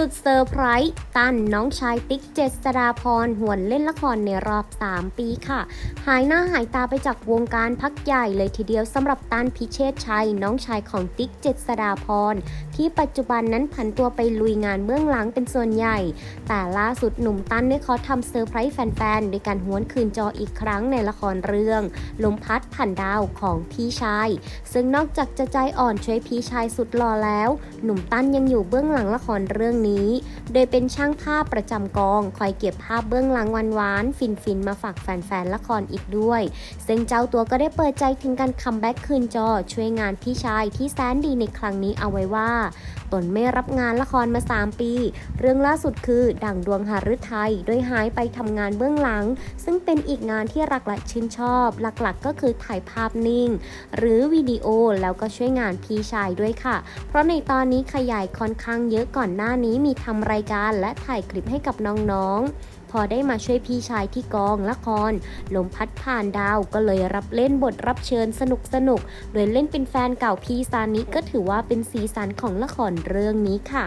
สุดเซอร์ไพรส์ตั้นน้องชายติ๊กเจษดาพรหวนเล่นละครในรอบ 3 ปีค่ะ หายหน้าหายตาไปจากวงการพักใหญ่เลยทีเดียวสำหรับตั้นพิเชษชัย น้องชายของติ๊กเจษดาพรที่ปัจจุบันนั้นผันตัวไปลุยงานเบื้องหลังเป็นส่วนใหญ่ แต่ล่าสุดหนุ่มตั้นได้ขอทำเซอร์ไพรส์แฟนๆด้วยการหวนคืนจออีกครั้งในละครเรื่องลมพัดผ่านดาวของพี่ชาย ซึ่งนอกจากจะใจอ่อนช่วยพี่ชายสุดหล่อแล้ว หนุ่มตั้นยังอยู่เบื้องหลังละครเรื่องนี้ โดยเป็นช่างภาพประจำกอง คอยเก็บภาพเบื้องหลังหวานๆฟินๆมาฝากแฟนๆละครอีกด้วย ซึ่งเจ้าตัวก็ได้เปิดใจถึงการคัมแบ็กคืนจอ ช่วยงานพี่ชายที่แสนดีในครั้งนี้เอาไว้ว่า ตนไม่รับงานละครมา 3 ปี เรื่องล่าสุดคือดั่งดวงหฤทัยโดยหายไปทำงานเบื้องหลัง ซึ่งเป็นอีกงานที่รักและชื่นชอบ หลักๆ ก็คือถ่ายภาพนิ่ง หรือวิดีโอแล้วก็ช่วยงานพี่ชายด้วยค่ะ เพราะในตอนนี้ขยายค่อนข้างเยอะก่อนหน้านี้มีทำรายการและถ่ายคลิปให้กับน้องๆ พอได้มาช่วยพี่ชายที่กองละครลมพัดผ่านดาวก็เลยรับเล่นบทรับเชิญสนุกสนุก โดยเล่นเป็นแฟนเก่าพี่ซานิก็ถือว่าเป็นสีสันของละครเรื่องนี้ค่ะ